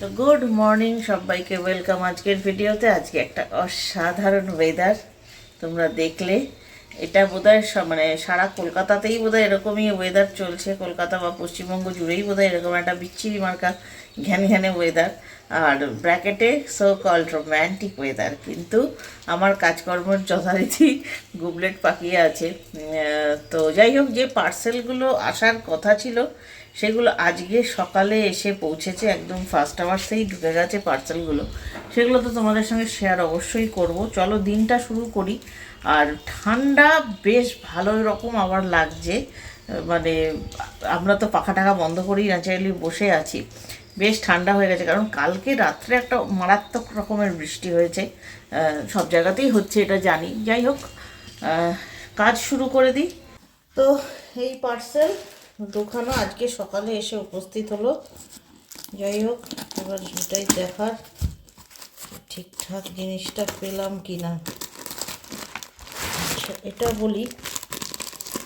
তো good morning সবাইকে, welcome আজকের ভিডিওতে। আজকে একটা অসাধারণ ওয়েদার তোমরা দেখলে। এটা বোধহয় স- মানে সারা কলকাতাতেই বোধহয় এরকমই ওয়েদার চলছে। কলকাতা বা পশ্চিমবঙ্গ জুড়েই বোধহয় এরকম একটা বিচ্ছিরি মার্কা ঘ্যান ঘ্যানে ওয়েদার আর ব্র্যাকেটে সো কল্ড রোম্যান্টিক ওয়েদার কিন্তু আমার কাজকর্মের যথারীতি গুবলেট পাকিয়ে আছে। তো যাই হোক, যে পার্সেলগুলো আসার কথা ছিল সেগুলো আজকে সকালে এসে পৌঁছেছে একদম ফার্স্ট আওয়ার্সেই ঢুকে গেছে পার্সেলগুলো সেগুলো তো তোমাদের সঙ্গে শেয়ার অবশ্যই করব। চলো দিনটা শুরু করি। আর ঠান্ডা বেশ ভালো রকম আবার লাগছে। মানে আমরা তো পাখা টাকা বন্ধ করেই ন্যাচারালি বসে আছি। বেশ ঠান্ডা হয়ে গেছে কারণ কালকে রাত্রে একটা মারাত্মক রকমের বৃষ্টি হয়েছে। সব জায়গাতেই হচ্ছে এটা জানি। যাই হোক কাজ শুরু করে দিই। তো এই পার্সেল দোকানও আজকে সকালে এসে উপস্থিত হলো। যাই হোক, এবার সেটাই দেখার ঠিকঠাক জিনিসটা পেলাম কি না আচ্ছা এটা বলি।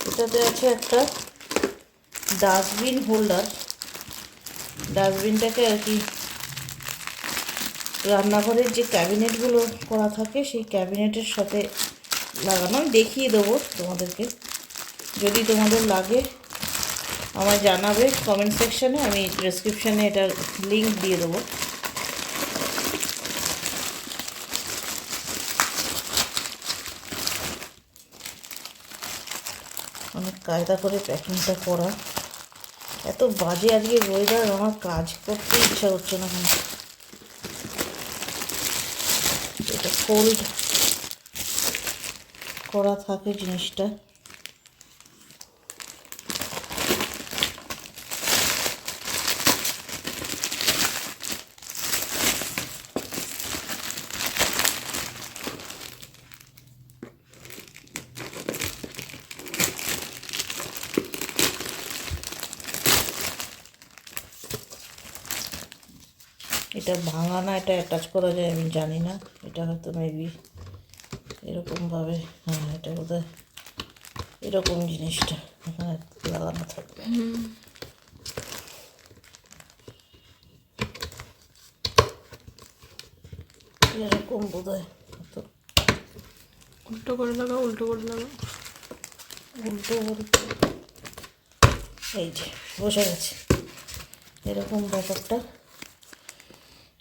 এটাতে আছে একটা ডাস্টবিন হোল্ডার। ডাস্টবিনটাকে আর কি রান্নাঘরের যে ক্যাবিনেটগুলো করা থাকে, সেই ক্যাবিনেটের সাথে লাগানো। আমি দেখিয়ে দেবো তোমাদেরকে। যদি তোমাদের লাগে আমায় জানাবে কমেন্ট সেকশানে আমি ডেসক্রিপশানে এটার লিঙ্ক দিয়ে দেবো। অনেক কায়দা করে প্যাকিংটা করা। এত বাজে আজকে ওয়েদার আমার কাজ করতে ইচ্ছা হচ্ছে না এখন এটা ফোল্ড করা থাকে জিনিসটা। এটা ভাঙা না এটা অ্যাটাচ করা যায় আমি জানি না। এটা হয়তো মেবি এরকমভাবে হ্যাঁ এটা বোধহয় এরকম জিনিসটা এখানে লাগানো থাকবে। এরকম বোধ হয় উল্টো করে লাগাও উল্টো করে লাগাও। উল্টো বলতে এই যে বসে গেছে। এরকম ব্যাপারটা।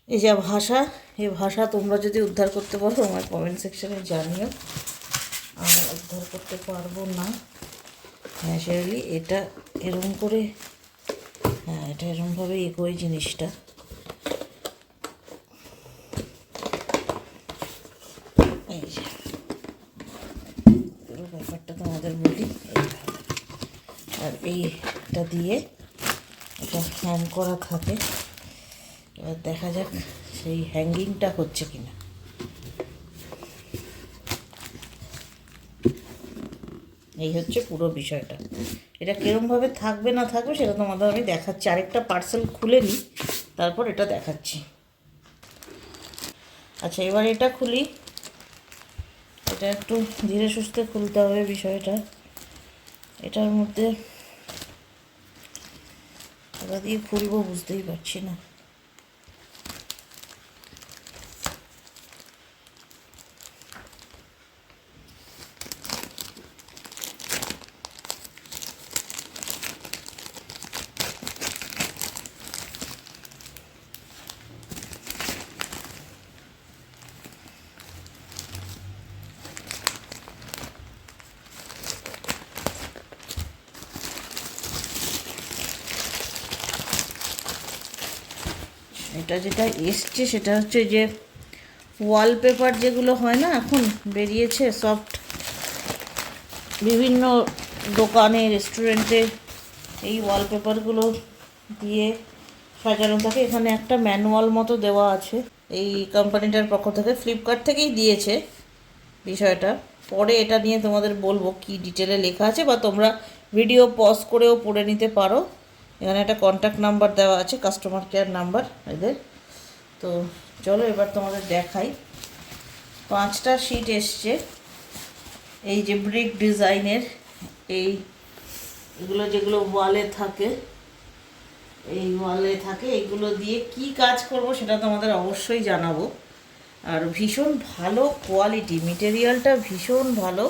এই যা ভাষা, এই ভাষা তোমরা যদি উদ্ধার করতে পারো আমার কমেন্ট সেকশানে জানিও। আমি উদ্ধার করতে পারব না। ন্যাচারালি এটা এরকম করে হ্যাঁ এটা এরকমভাবে এগোয় জিনিসটা। এই যে, পুরো ব্যাপারটা তোমাদের বলি। আর এইটা দিয়ে এটা হ্যাং করা থাকে। এবার দেখা যাক সেই হ্যাঙ্গিংটা হচ্ছে কিনা। এই হচ্ছে পুরো বিষয়টা। এটা কীরমভাবে থাকবে না থাকবে সেটা তোমাদের আমি দেখাচ্ছি। আরেকটা পার্সেল খুলে নিই তারপর এটা দেখাচ্ছি। আচ্ছা এবার এটা খুলি। এটা একটু ধীরে সুস্থে খুলতে হবে বিষয়টা। এটার মধ্যে কোথা দিয়ে খুলবো, বুঝতেই পারছি না। এটা যেটা এসছে সেটা হচ্ছে যে ওয়ালপেপার যেগুলো হয় না এখন বেরিয়েছে সফট বিভিন্ন দোকানে রেস্টুরেন্টে এই ওয়ালপেপারগুলো দিয়ে সাজানো থাকে। এখানে একটা ম্যানুয়াল মতো দেওয়া আছে। এই কোম্পানিটার পক্ষ থেকে ফ্লিপকার্ট থেকেই দিয়েছে বিষয়টা। পরে এটা নিয়ে তোমাদের বলব কি ডিটেলে লেখা আছে বা তোমরা ভিডিও পজ করেও পড়ে নিতে পারো। এখানে একটা কন্ট্যাক্ট নাম্বার দেওয়া আছে কাস্টমার কেয়ার নাম্বার এদের। তো চলো এবার তোমাদের দেখাই। পাঁচটা শিট এসছে। এই যে ব্রিক ডিজাইনের এই এগুলো যেগুলো ওয়ালে থাকে, এই ওয়ালে থাকে এগুলো দিয়ে কি কাজ করব সেটা তোমাদের অবশ্যই জানাব। আর ভীষণ ভালো কোয়ালিটি মেটেরিয়ালটা ভীষণ ভালো।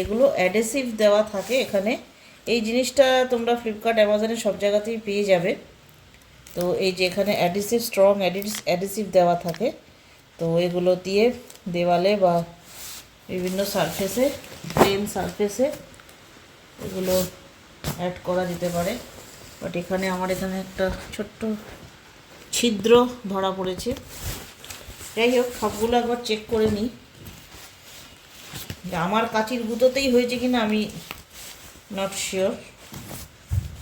এগুলো অ্যাডেসিভ দেওয়া থাকে এখানে। এই জিনিসটা তোমরা ফ্লিপকার্ট অ্যামাজনে সব জায়গাতেই পেয়ে যাবে। তো এই যে এখানে অ্যাডিসিভ স্ট্রং অ্যাডিস অ্যাডিসিভ দেওয়া থাকে। তো এগুলো দিয়ে দেওয়ালে বা বিভিন্ন সারফেসে প্লেন সারফেসে এগুলো অ্যাড করা যেতে পারে। বাট এখানে আমার এখানে একটা ছোট্ট ছিদ্র ধরা পড়েছে। যাই হোক, সবগুলো একবার চেক করে নিই। আমার কাচির গুঁতোতেই হয়েছে কিনা আমি নট শিওর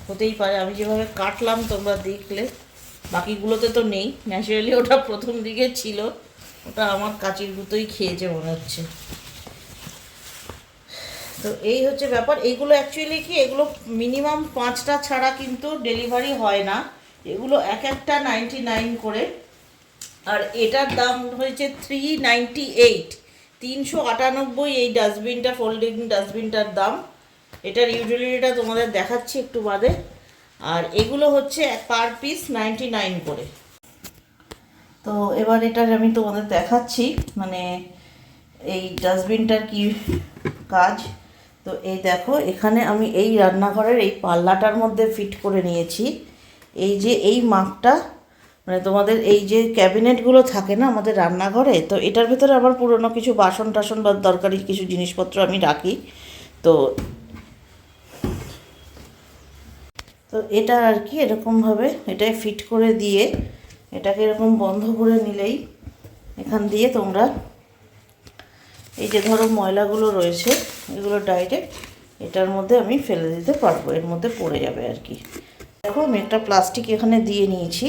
হতেই পারে, আমি যেভাবে কাটলাম তোমরা দেখলে। বাকিগুলোতে তো নেই, ন্যাচারালি ওটা প্রথম দিকে ছিল। ওটা আমার কাচির গুঁতোই খেয়েছে মনে হচ্ছে। তো এই হচ্ছে ব্যাপার। এইগুলো অ্যাকচুয়ালি কি, এগুলো মিনিমাম পাঁচটা ছাড়া কিন্তু ডেলিভারি হয় না। এগুলো এক একটা নাইনটি নাইন করে। আর এটার দাম হয়েছে থ্রি নাইনটি এইট তিনশো আটানব্বই এই ডাস্টবিনটা ফোল্ডিং ডাস্টবিনটার দাম। এটার ইউটিলিটিটা তোমাদের দেখাচ্ছি একটু বাদে। আর এগুলো হচ্ছে পার পিস নাইনটি নাইন করে। তো এবার এটার আমি তোমাদের দেখাচ্ছি মানে এই ডাস্টবিনটার কি কাজ। তো এই দেখো, এখানে আমি এই রান্নাঘরের এই পাল্লাটার মধ্যে ফিট করে নিয়েছি। এই যে এই মাপটা মানে তোমাদের এই যে ক্যাবিনেটগুলো থাকে না আমাদের রান্নাঘরে, তো এটার ভেতরে আবার পুরনো কিছু বাসন টাসন বা দরকারি কিছু জিনিসপত্র আমি রাখি। তো তো এটা আর কি, এরকমভাবে এটাই ফিট করে দিয়ে এটাকে এরকম বন্ধ করে নিলেই এখান দিয়ে তোমরা এই যে ধরো ময়লাগুলো রয়েছে, এগুলো ডাইরেক্ট এটার মধ্যে আমি ফেলে দিতে পারব, এর মধ্যে পড়ে যাবে আর কি। দেখো, আমি একটা প্লাস্টিক এখানে দিয়ে নিয়েছি,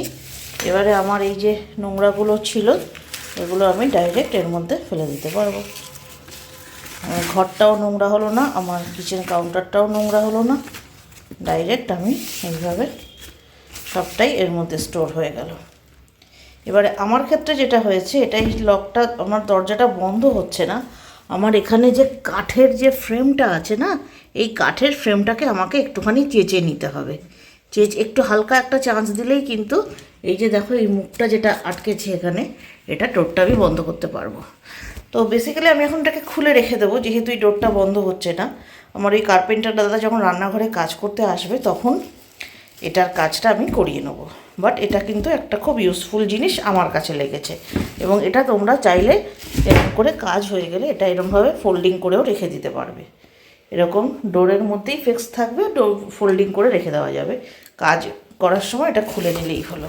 এবারে আমার এই যে নোংরাগুলো ছিল, এগুলো আমি ডাইরেক্ট এর মধ্যে ফেলে দিতে পারব। ঘরটাও নোংরা হলো না, আমার কিচেন কাউন্টারটাও নোংরা হলো না। ডাইরেক্ট আমি এইভাবে সবটাই এর মধ্যে স্টোর হয়ে গেল। এবারে আমার ক্ষেত্রে যেটা হয়েছে, এটাই লকটা, আমার দরজাটা বন্ধ হচ্ছে না। আমার এখানে যে কাঠের যে ফ্রেমটা আছে না, এই কাঠের ফ্রেমটাকে আমাকে একটুখানি চেঁচে নিতে হবে। চেঁচ, একটু হালকা একটা চান্স দিলেই কিন্তু এই যে দেখো, এই মুখটা যেটা আটকেছে এখানে, এটা ডোরটা আমি বন্ধ করতে পারব। তো বেসিক্যালি আমি এখন এটাকে খুলে রেখে দেবো, যেহেতু এই ডোরটা বন্ধ হচ্ছে না। আমার ওই কার্পেন্টার দাদা যখন রান্নাঘরে কাজ করতে আসবে, তখন এটার কাজটা আমি করিয়ে নেব। বাট এটা কিন্তু একটা খুব ইউজফুল জিনিস আমার কাছে লেগেছে। এবং এটা তোমরা চাইলে এরকম করে কাজ হয়ে গেলে এটা এরকমভাবে ফোল্ডিং করেও রেখে দিতে পারবে। এরকম ডোরের মধ্যেই ফিক্স থাকবে ডোর ফোল্ডিং করে রেখে দেওয়া যাবে। কাজ করার সময় এটা খুলে নিলেই হলো।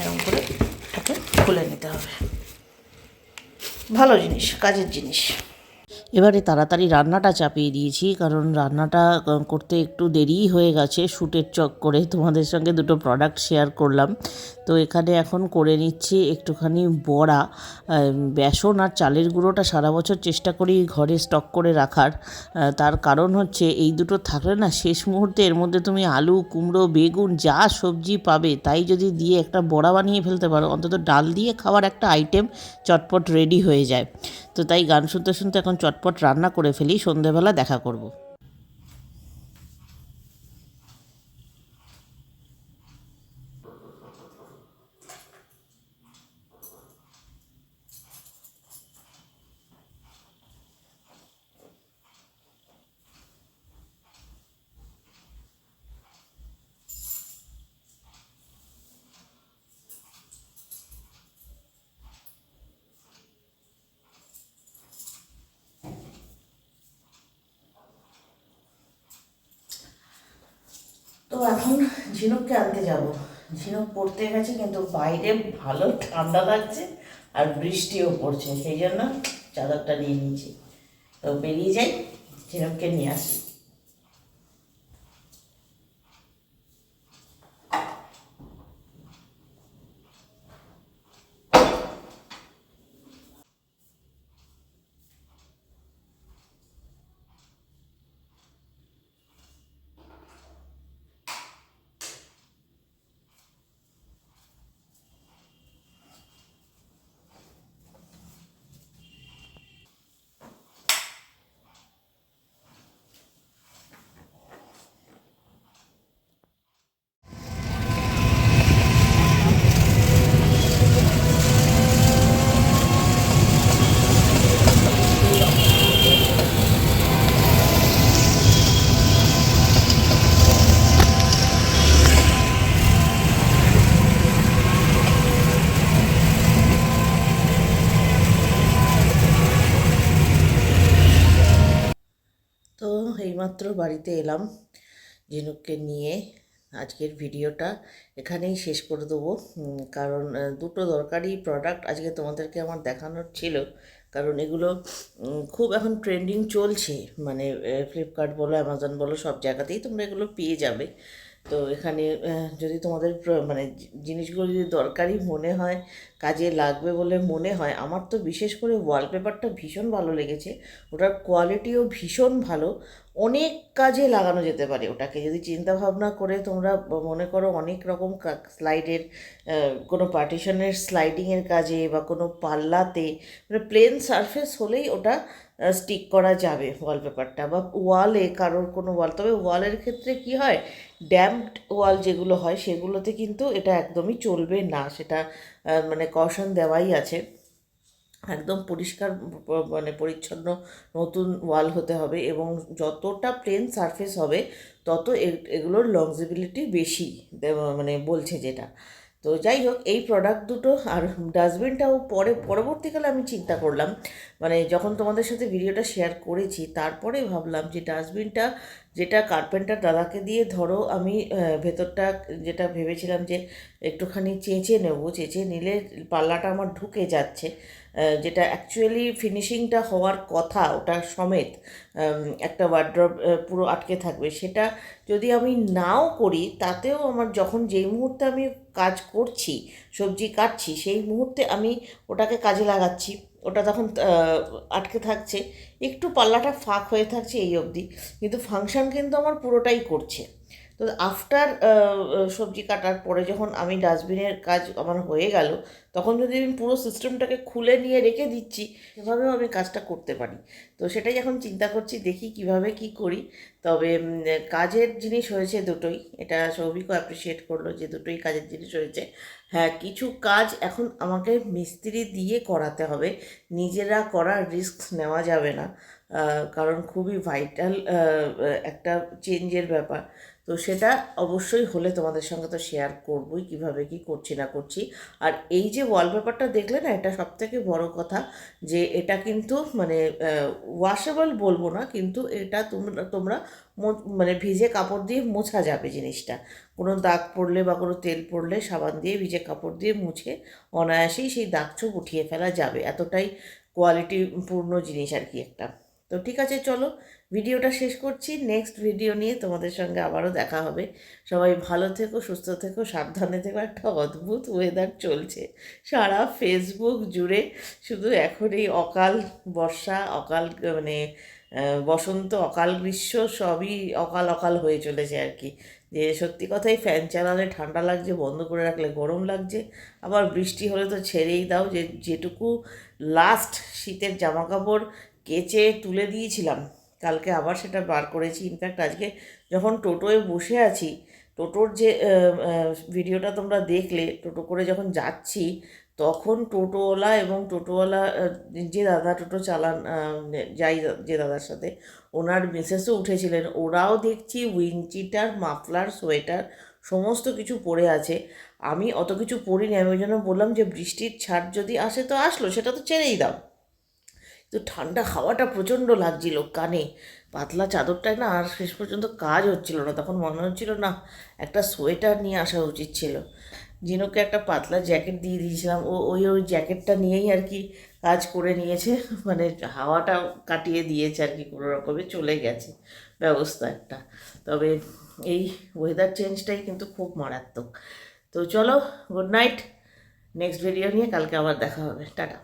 এরকম করে এটাকে খুলে নিতে হবে। ভালো জিনিস, কাজের জিনিস। এবারে তাড়াতাড়ি রান্নাটা চাপিয়ে দিয়েছি, কারণ রান্নাটা করতে একটু দেরিই হয়ে গেছে শ্যুটের চক করে তোমাদের সঙ্গে দুটো প্রোডাক্ট শেয়ার করলাম। তো এখানে এখন করে নিচ্ছি একটুখানি বড়া বেসন আর চালের গুঁড়োটা সারা বছর চেষ্টা করি ঘরে স্টক করে রাখার। তার কারণ হচ্ছে এই দুটো থাকলে না শেষ মুহূর্তে এর মধ্যে তুমি আলু, কুমড়ো, বেগুন, যা সবজি পাবে, তাই যদি দিয়ে একটা বড়া বানিয়ে ফেলতে পারো, অন্তত ডাল দিয়ে খাওয়ার একটা আইটেম চটপট রেডি হয়ে যায়। তো তাই গান শুনতে শুনতে এখন চটপট রান্না করে ফেলি সন্ধেবেলা দেখা করব। তো এখন ঝিনুককে আনতে যাব। ঝিনুক পড়তে গেছে, কিন্তু বাইরে ভালো ঠান্ডা লাগছে আর বৃষ্টিও পড়ছে, সেই জন্য চাদরটা নিয়ে নিয়েছি। তো বেরিয়ে যাই, ঝিনুককে নিয়ে আসি। এইমাত্র বাড়িতে এলাম ঝিনুককে নিয়ে। আজকের ভিডিওটা এখানেই শেষ করে দেবো। কারণ দুটো দরকারি প্রোডাক্ট আজকে তোমাদেরকে আমার দেখানোর ছিল। কারণ এগুলো খুব এখন ট্রেন্ডিং চলছে। মানে ফ্লিপকার্ট বলো অ্যামাজন বলো, সব জায়গাতেই তোমরা এগুলো পেয়ে যাবে। তো এখানে যদি তোমাদের মানে জিনিসগুলো যদি দরকারি মনে হয়, কাজে লাগবে বলে মনে হয়, আমার তো বিশেষ করে ওয়ালপেপারটা ভীষণ ভালো লেগেছে। ওটার কোয়ালিটিও ভীষণ ভালো। অনেক কাজে লাগানো যেতে পারে ওটাকে। যদি চিন্তা ভাবনা করে তোমরা মনে করো অনেক রকম স্লাইডের কোনো পার্টিশনের স্লাইডিংয়ের কাজে বা কোনো পাল্লাতে মানে প্লেন সারফেস হলেই ওটা স্টিক করা যাবে ওয়ালপেপারটা বা ওয়ালে কারোর কোনো ওয়াল তবে ওয়ালের ক্ষেত্রে কি হয় ড্যাম্পড ওয়াল যেগুলো হয়, সেগুলোতে কিন্তু এটা একদমই চলবে না। সেটা মানে কশন দেওয়াই আছে। একদম পরিষ্কার মানে পরিচ্ছন্ন নতুন ওয়াল হতে হবে এবং যতটা প্লেন সারফেস হবে, তত এগুলোর লংজিবিলিটি বেশি মানে বলছে যেটা। তো যাই হোক, এই প্রোডাক্ট দুটো আর ডাস্টবিনটাও পরে, পরবর্তীকালে আমি চিন্তা করলাম। মানে যখন তোমাদের সাথে ভিডিওটা শেয়ার করেছি, তারপরে ভাবলাম যে ডাস্টবিনটা যেটা কার্পেন্টার দাদাকে দিয়ে ধরো আমি ভেতরটা যেটা ভেবেছিলাম যে একটুখানি চেঁচে নেব, চেঁচে নিলে পাল্লাটা আমার ঢুকে যাচ্ছে। যেটা অ্যাকচুয়ালি ফিনিশিংটা হওয়ার কথা, ওটা সমেত একটা ওয়ার্ড্রপ পুরো আটকে থাকবে। সেটা যদি আমি নাও করি, তাতেও আমার যখন যেই মুহূর্তে আমি কাজ করছি, সবজি কাটছি, সেই মুহূর্তে আমি ওটাকে কাজে লাগাচ্ছি। ওটা তখন আটকে থাকছে। একটু পাল্লাটা ফাঁক হয়ে থাকছে এই অবধি। কিন্তু ফাংশন কিন্তু আমার পুরোটাই করছে। তো আফটার সবজি কাটার পরে যখন আমি ডাস্টবিনের কাজ আমার হয়ে গেল, তখন যদি আমি পুরো সিস্টেমটাকে খুলে নিয়ে রেখে দিচ্ছি, সেভাবেও আমি কাজটা করতে পারি। তো সেটাই এখন চিন্তা করছি, দেখি কীভাবে কি করি। তবে কাজের জিনিস হয়েছে দুটোই। এটা সৌভিকও অ্যাপ্রিসিয়েট করল যে দুটোই কাজের জিনিস হয়েছে। হ্যাঁ কিছু কাজ এখন আমাকে মিস্ত্রি দিয়ে করাতে হবে। নিজেরা করার রিস্ক নেওয়া যাবে না। কারণ খুবই ভাইটাল একটা চেঞ্জের ব্যাপার। তো সেটা অবশ্যই হলে তোমাদের সঙ্গে তো শেয়ার করবই, কীভাবে কি করছি না করছি। আর এই যে ওয়ালপেপারটা দেখলে না, এটা সব থেকে বড় কথা যে এটা কিন্তু মানে ওয়াশেবল বলব না, কিন্তু এটা তোমরা তোমরা মানে ভিজে কাপড় দিয়ে মোছা যাবে জিনিসটা। কোনো দাগ পড়লে বা কোনো তেল পড়লে সাবান দিয়ে ভিজে কাপড় দিয়ে মুছে অনায়াসেই সেই দাগ চোখ উঠিয়ে ফেলা যাবে। এতটাই কোয়ালিটিপূর্ণ জিনিস আর কি একটা। তো ঠিক আছে, চলো ভিডিওটা শেষ করছি। নেক্সট ভিডিও নিয়ে তোমাদের সঙ্গে আবারও দেখা হবে। সবাই ভালো থেকো, সুস্থ থেকো, সাবধানে থেকো। একটা অদ্ভুত ওয়েদার চলছে সারা ফেসবুক জুড়ে। শুধু এখন এই অকাল বর্ষা, অকাল মানে বসন্ত, অকাল গ্রীষ্ম সবই অকাল অকাল হয়ে চলেছে আর কি। যে সত্যি কথাই ফ্যান চালালে ঠান্ডা লাগছে, বন্ধ করে রাখলে গরম লাগছে। আবার বৃষ্টি হলে তো ছেড়েই দাও। যে, যেটুকু লাস্ট শীতের জামা কাপড় কেচে তুলে দিয়েছিলাম কালকে আবার সেটা বার করেছি। ইনফ্যাক্ট আজকে যখন টোটোয় বসে আছি, টোটোর যে ভিডিওটা তোমরা দেখলে, টোটো করে যখন যাচ্ছি, তখন টোটোওয়ালা এবং টোটোওয়ালা যে দাদা টোটো চালান যাই যে দাদার সাথে, ওনার মিসেসও উঠেছিলেন। ওরাও দেখছি উইঞ্চিটার, মাফলার, সোয়েটার, সমস্ত কিছু পরে আছে। আমি অত কিছু পরিনি, আমি ওই জন্য বললাম যে বৃষ্টির ছাড় যদি আসে তো আসলো, সেটা তো ছেড়েই দাও। তো ঠান্ডা হাওয়াটা প্রচণ্ড লাগছিল কানে। পাতলা চাদরটায় না আর শেষ পর্যন্ত কাজ হচ্ছিল না, তখন মনে হচ্ছিল না একটা সোয়েটার নিয়ে আসা উচিত ছিল। জিনুকে একটা পাতলা জ্যাকেট দিয়ে দিয়েছিলাম, ও, ওই ওই জ্যাকেটটা নিয়েই আর কি কাজ করে নিয়েছে মানে হাওয়াটা কাটিয়ে দিয়েছে আর কি, কোনো রকমে চলে গেছে ব্যবস্থা একটা। তবে এই ওয়েদার চেঞ্জটাই কিন্তু খুব মারাত্মক। তো চলো গুড নাইট নেক্সট ভিডিও নিয়ে কালকে আবার দেখা হবে, টাটা।